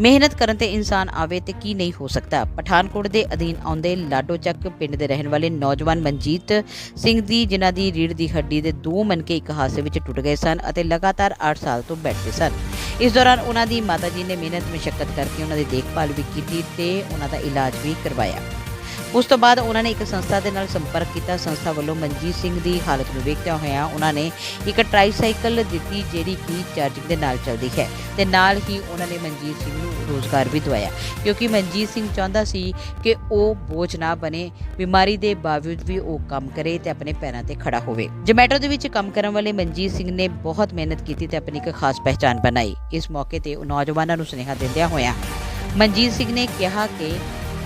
ਮਿਹਨਤ ਕਰਨ ਤੇ ਇਨਸਾਨ ਆਵੇ ਤੇ ਕੀ ਨਹੀਂ ਹੋ ਸਕਦਾ। ਪਠਾਨਕੋਟ ਦੇ ਅਧੀਨ ਆਉਂਦੇ ਲਾਡੋਚੱਕ ਪਿੰਡ ਦੇ ਰਹਿਣ ਵਾਲੇ ਨੌਜਵਾਨ ਮਨਜੀਤ ਸਿੰਘ ਦੀ, ਜਿਨ੍ਹਾਂ ਦੀ ਰੀੜ੍ਹ ਦੀ ਹੱਡੀ ਦੇ ਦੋ ਮਨਕੇ ਇੱਕ ਹਾਦਸੇ ਵਿੱਚ ਟੁੱਟ ਗਏ ਸਨ ਅਤੇ ਲਗਾਤਾਰ 8 ਸਾਲ ਤੋਂ ਬੈਠੇ ਸਨ। ਇਸ ਦੌਰਾਨ ਉਹਨਾਂ ਦੀ ਮਾਤਾ ਜੀ ਨੇ ਮਿਹਨਤ, ਮੁਸ਼ੱਕਤ ਕਰਕੇ ਉਹਨਾਂ ਦੀ ਦੇਖਭਾਲ ਵੀ ਕੀਤੀ ਤੇ ਉਹਨਾਂ ਦਾ ਇਲਾਜ ਵੀ ਕਰਵਾਇਆ। ਉਸ ਤੋਂ ਬਾਅਦ ਉਹਨਾਂ ਨੇ ਇੱਕ ਸੰਸਥਾ ਦੇ ਨਾਲ ਸੰਪਰਕ ਕੀਤਾ। ਸੰਸਥਾ ਵੱਲੋਂ ਮਨਜੀਤ ਸਿੰਘ ਦੀ ਹਾਲਤ ਨੂੰ ਵੇਖਦਿਆਂ ਹੋਇਆਂ ਉਹਨਾਂ ਨੇ ਇੱਕ ਟ੍ਰਾਈਸਾਈਕਲ ਦਿੱਤੀ, ਜਿਹੜੀ ਕਿ ਚਾਰਜਿੰਗ ਦੇ ਨਾਲ ਚੱਲਦੀ ਹੈ ਤੇ ਨਾਲ ਹੀ ਉਹਨਾਂ ਨੇ ਮਨਜੀਤ ਸਿੰਘ ਨੂੰ ਰੋਜ਼ਗਾਰ ਵੀ ਦਵਾਇਆ। ਕਿਉਂਕਿ ਮਨਜੀਤ ਸਿੰਘ ਚਾਹੁੰਦਾ ਸੀ ਕਿ ਉਹ ਬੋਝ ਨਾ ਬਣੇ, ਬਿਮਾਰੀ ਦੇ ਬਾਵਜੂਦ ਵੀ ਉਹ ਕੰਮ ਕਰੇ ਤੇ ਆਪਣੇ ਪੈਰਾਂ ਤੇ ਖੜਾ ਹੋਵੇ। ਜਮੈਟੋ ਦੇ ਵਿੱਚ ਕੰਮ ਕਰਨ ਵਾਲੇ ਮਨਜੀਤ ਸਿੰਘ ਨੇ ਬਹੁਤ ਮਿਹਨਤ ਕੀਤੀ ਤੇ ਆਪਣੀ ਇੱਕ ਖਾਸ ਪਹਿਚਾਣ ਬਣਾਈ। ਇਸ ਮੌਕੇ ਤੇ ਉਹ ਨੌਜਵਾਨਾਂ ਨੂੰ ਸੁਨੇਹਾ ਦਿੰਦਿਆਂ ਹੋਇਆਂ ਮਨਜੀਤ ਸਿੰਘ ਨੇ ਕਿਹਾ ਕਿ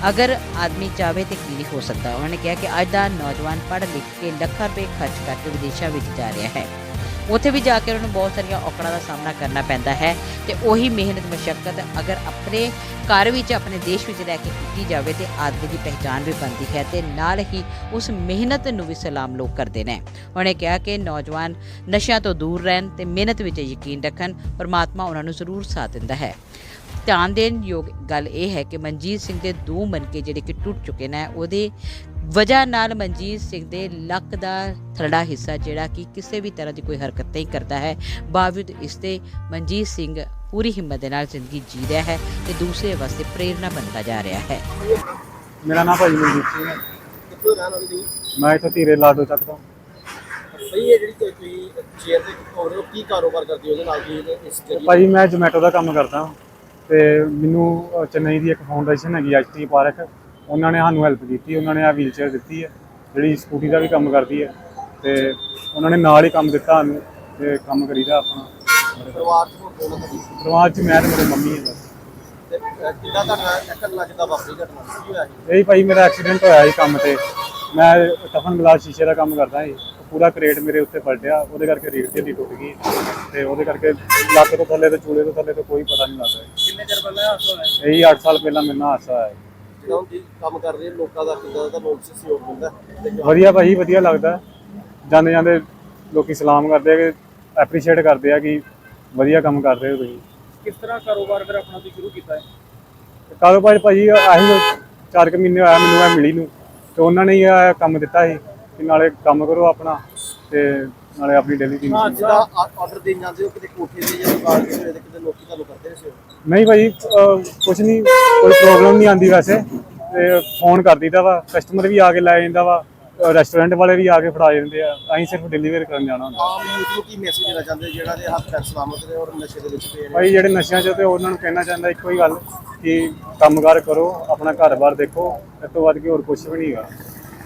ਅਗਰ ਆਦਮੀ ਚਾਹਵੇ ਤੇ ਕੀ ਨਹੀਂ ਹੋ ਸਕਦਾ, ਉਹਨਾਂ ਨੇ ਕਿਹਾ ਕਿ ਅੱਜ ਦਾ ਨੌਜਵਾਨ ਪੜ੍ਹ ਲਿਖ ਕੇ ਲੱਖਾਂ ਰੁਪਏ ਖਰਚ ਕਰਕੇ ਵਿਦੇਸ਼ਾਂ ਵਿੱਚ ਜਾ ਰਿਹਾ ਹੈ। ਉੱਥੇ ਵੀ ਜਾ ਕੇ ਉਹਨਾਂ ਨੂੰ ਬਹੁਤ ਸਾਰੀਆਂ ਔਕੜਾਂ ਦਾ ਸਾਹਮਣਾ ਕਰਨਾ ਪੈਂਦਾ ਹੈ ਤੇ ਉਹੀ ਮਿਹਨਤ, ਮਸ਼ੱਕਤ ਅਗਰ ਆਪਣੇ ਘਰ ਵਿੱਚ, ਆਪਣੇ ਦੇਸ਼ ਵਿੱਚ ਰਹਿ ਕੇ ਕੀਤੀ ਜਾਵੇ ਤੇ ਆਦਮੀ ਦੀ ਪਹਿਚਾਣ ਵੀ ਬਣਦੀ ਹੈ ਤੇ ਨਾਲ ਹੀ ਉਸ ਮਿਹਨਤ ਨੂੰ ਵੀ ਸਲਾਮ ਲੋਕ ਕਰਦੇ ਨੇ। ਉਹਨੇ ਕਿਹਾ ਕਿ ਨੌਜਵਾਨ ਨਸ਼ਿਆਂ ਤੋਂ ਦੂਰ ਰਹਿਣ ਤੇ ਮਿਹਨਤ ਵਿੱਚ ਯਕੀਨ ਰੱਖਣ ਪਰਮਾਤਮਾ ਉਹਨਾਂ ਨੂੰ ਜ਼ਰੂਰ ਸਾਥ ਦਿੰਦਾ ਹੈ। ਧਿਆਨ ਦੇਣ ਯੋਗ ਗੱਲ ਇਹ ਹੈ ਕਿ ਮਨਜੀਤ ਸਿੰਘ ਦੇ ਦੋ ਮਣਕੇ ਜਿਹੜੇ ਕਿ ਟੁੱਟ ਚੁੱਕੇ ਨੇ ਉਹਦੇ ਵਜ੍ਹਾ ਨਾਲ ਮਨਜੀਤ ਸਿੰਘ ਦੇ ਲੱਕ ਦਾ ਥਰੜਾ ਹਿੱਸਾ ਜਿਹੜਾ ਕਿ ਕਿਸੇ ਵੀ ਤਰ੍ਹਾਂ ਦੀ ਕੋਈ ਹਰਕਤ ਨਹੀਂ ਕਰਦਾ ਹੈ। ਬਾਵਜੂਦ ਇਸ ਤੇ ਮਨਜੀਤ ਸਿੰਘ ਪੂਰੀ ਹਿੰਮਤ ਦੇ ਨਾਲ ਜ਼ਿੰਦਗੀ ਜੀ ਰਿਹਾ ਹੈ ਤੇ ਦੂਸਰੇ ਵਾਸਤੇ ਪ੍ਰੇਰਣਾ ਬਣਦਾ ਜਾ ਰਿਹਾ ਹੈ। ਮੇਰਾ ਨਾਮ ਭਾਜੀ ਮਨਜੀਤ ਸਿੰਘ ਹੈ। ਕਿੱਥੋਂ ਰਹਿਣ ਵਾਲੀ ਜੀ ਮੈਂ ਇੱਥੋਂ ਧੀਰੇ ਲਾਡੋ ਤੱਕ ਤੋਂ। ਇਹ ਜਿਹੜੀ ਤੁਸੀਂ- ਚੇਅਰ ਤੇ ਹੋ ਕੀ ਕਾਰੋਬਾਰ ਕਰਦੇ ਹੋ ਉਹਦੇ ਨਾਲ ਕੀ ਇਸ ਜਰੀਏ ਭਾਜੀ ਮੈਂ ਜੋਮੈਟੋ ਦਾ ਕੰਮ ਕਰਦਾ ਹਾਂ। ਤੇ ਮੈਨੂੰ ਅ, ਚੇਨਈ ਦੀ ਇੱਕ ਫਾਊਂਡੇਸ਼ਨ ਹੈਗੀ ਐਚਟੀ ਪਾਰਕ। ਉਹਨਾਂ ਨੇ ਸਾਨੂੰ ਹੈਲਪ ਕੀਤੀ ਉਹਨਾਂ ਨੇ ਆ ਵੀਲਚੇਅਰ ਦਿੱਤੀ ਹੈ ਜਿਹੜੀ ਸਕੂਟੀ ਦਾ ਵੀ ਕੰਮ ਕਰਦੀ ਹੈ ਤੇ ਉਹਨਾਂ ਨੇ ਨਾਲ ਹੀ ਕੰਮ ਦਿੱਤਾ ਸਾਨੂੰ ਤੇ ਕੰਮ ਕਰੀਦਾ ਆਪਣਾ। ਪਰਿਵਾਰ ਚ ਹੁਣ ਕੋਲ ਤੁਹਾਡੀ ਪਰਿਵਾਰ ਚ ਮੈਂ ਤੇ ਮੇਰੇ ਮੰਮੀ ਹੈ ਬਸ। ਤੇ ਅਹ, ਕਿੱਦਾਂ ਤੁਹਾਡਾ ਕਿੱਦਾਂ ਵਾਪਰੀ ਘਟਨਾ? ਕੀ ਹੋਇਆ ਸੀ ਇਹੀ ਭਾਈ ਮੇਰਾ ਐਕਸੀਡੈਂਟ ਹੋਇਆ ਸੀ ਕੰਮ ਤੇ। ਮੈਂ ਟਫਨ ਗਲਾਸ ਸ਼ੀਸ਼ੇ ਦਾ ਕੰਮ ਕਰਦਾ ਸੀ। ਪੂਰਾ ਕਰੇਟ ਮੇਰੇ ਉੱਤੇ ਪਲਟਿਆ ਉਹਦੇ ਕਰਕੇ ਰੀੜ ਦੀ ਹੱਡੀ ਟੁੱਟ ਗਈ। ਤੇ ਉਹਦੇ ਕਰਕੇ ਲੱਕ ਤੋਂ ਥੱਲੇ ਤੇ ਚੂਲੇ ਤੋਂ ਥੱਲੇ ਤੋਂ ਕੋਈ ਪਤਾ ਨਹੀਂ ਲੱਗਦਾ ਕਿੰਨੇ ਚਿਰ ਪਹਿਲਾਂ ਹਾਦਸਾ ਹੋਇਆ ਇਹੀ 8 ਸਾਲ ਪਹਿਲਾਂ ਮੇਰੇ ਨਾਲ ਹਾਦਸਾ ਹੋਇਆ ਸੀ। ਜਿਹੜਾ ਹੁਣ ਤੁਸੀਂ ਕੰਮ ਕਰ ਰਹੇ ਹੋ, ਲੋਕਾਂ ਦਾ ਕਿੱਦਾਂ ਦਾ ਲੋਕ ਸਹਿਯੋਗ ਮਿਲਦਾ ਤੇ ਵਧੀਆ ਭਾਈ ਵਧੀਆ ਲੱਗਦਾ। ਜਾਂਦੇ ਜਾਂਦੇ ਲੋਕੀ ਸਲਾਮ ਕਰਦੇ ਆ ਕਿ ਐਪਰੀਸ਼ੀਏਟ ਕਰਦੇ ਆ ਕਿ ਵਧੀਆ ਕੰਮ ਕਰ ਰਹੇ ਹੋ ਤੁਸੀਂ। ਕਿਸ ਤਰ੍ਹਾਂ ਕਾਰੋਬਾਰ ਫਿਰ ਆਪਣਾ ਤੁਸੀਂ ਸ਼ੁਰੂ ਕੀਤਾ ਹੈ? ਤੇ ਕਾਰੋਬਾਰ ਭਾਜੀ ਆਹੀ 4 ਕੁ ਮਹੀਨੇ ਹੋਇਆ ਮੈਨੂੰ ਇਹ ਮਿਲੀ ਨੂੰ ਤੇ ਉਹਨਾਂ ਨੇ ਹੀ ਇਹ ਕੰਮ ਦਿੱਤਾ ਸੀ ਕਿ ਨਾਲੇ ਕੰਮ ਕਰੋ ਆਪਣਾ ਤੇ ਨਾਲੇ ਆਪਣੀ ਡੇਲੀ ਦੀ ਹਾਂ ਜਿਹਦਾ ਆਰਡਰ ਦੇਣ ਜਾਂਦੇ ਹੋ ਕਿਤੇ ਕੋਠੇ ਤੇ ਜਾਂ ਦੁਕਾਨ ਤੇ ਕਿਤੇ ਲੋਕੀ ਤੁਹਾਨੂੰ ਕਰਦੇ ਨੇ ਸਹਿਯੋਗ ਨਹੀਂ ਭਾਈ ਕੁਛ ਨਹੀਂ ਕੋਈ ਪ੍ਰੋਬਲਮ ਨਹੀਂ ਆਂਦੀ ਵੈਸੇ। ਤੇ ਫੋਨ ਕਰ ਦਈਦਾ ਵਾ ਕਸਟਮਰ ਵੀ ਆ ਕੇ ਲੈ ਜਾਂਦਾ ਵਾ ਰੈਸਟੋਰੈਂਟ ਵਾਲੇ ਵੀ ਆ ਕੇ ਫੜਾ ਜਾਂਦੇ ਆ। ਅਸੀਂ ਸਿਰਫ ਡਿਲੀਵਰ ਕਰਨ ਜਾਣਾ ਹੁੰਦਾ। ਆਮ ਯੂਥ ਨੂੰ ਕੀ ਮੈਸੇਜ ਦੇਣਾ ਚਾਹੁੰਦੇ? ਜਿਹੜਾ ਦੇ ਹੱਥ ਪੈਰ ਸਲਾਮਤ ਨੇ ਔਰ ਨਸ਼ੇ ਦੇ ਵਿੱਚ ਪਏ ਨੇ ਭਾਈ ਜਿਹੜੇ ਨਸ਼ਿਆਂ 'ਚ ਤੇ ਉਹਨਾਂ ਨੂੰ ਕਹਿਣਾ ਚਾਹੁੰਦਾ ਇੱਕੋ ਹੀ ਗੱਲ ਕਿ ਕੰਮਕਾਰ ਕਰੋ ਆਪਣਾ ਘਰ-ਬਾਰ ਦੇਖੋ ਇਸ ਤੋਂ ਵੱਧ ਕੇ ਹੋਰ ਕੁਝ ਵੀ ਨਹੀਂ ਹੈਗਾ।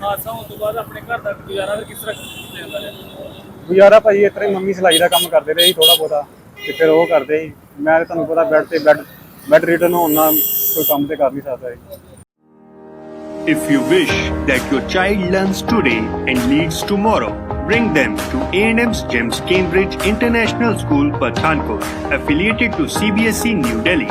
ਹਾਦਸਾ ਹੋਣ ਤੋਂ ਬਾਅਦ ਆਪਣੇ ਘਰ ਦਾ ਗੁਜ਼ਾਰਾ ਕਿਸ ਤਰ੍ਹਾਂ ਕੀਤਾ ਜਾਂਦਾ ਗੁਜ਼ਾਰਾ ਭਾਈ ਇਸ ਤਰ੍ਹਾਂ ਮੰਮੀ ਸਿਲਾਈ ਦਾ ਕੰਮ ਕਰਦੇ ਰਹੇ ਸੀ ਥੋੜਾ ਬਹੁਤਾ। ਤੇ ਫਿਰ ਉਹ ਕਰਦੇ ਸੀ ਮੈਂ ਤੇ ਤੁਹਾਨੂੰ ਪਤਾ ਬੈੱਡ ਤੇ ਬੈੱਡ ਬੈੱਡ ਰਿਟਰਨ ਹੋਣ ਨਾਲ ਕੋਈ ਕੰਮ ਤੇ ਕਰ ਨਹੀਂ ਸਕਦਾ ਸੀ If you wish that your child learns today and leads tomorrow, bring them to A&M's GEMS Cambridge International School, Pathankot, affiliated to CBSE E New Delhi.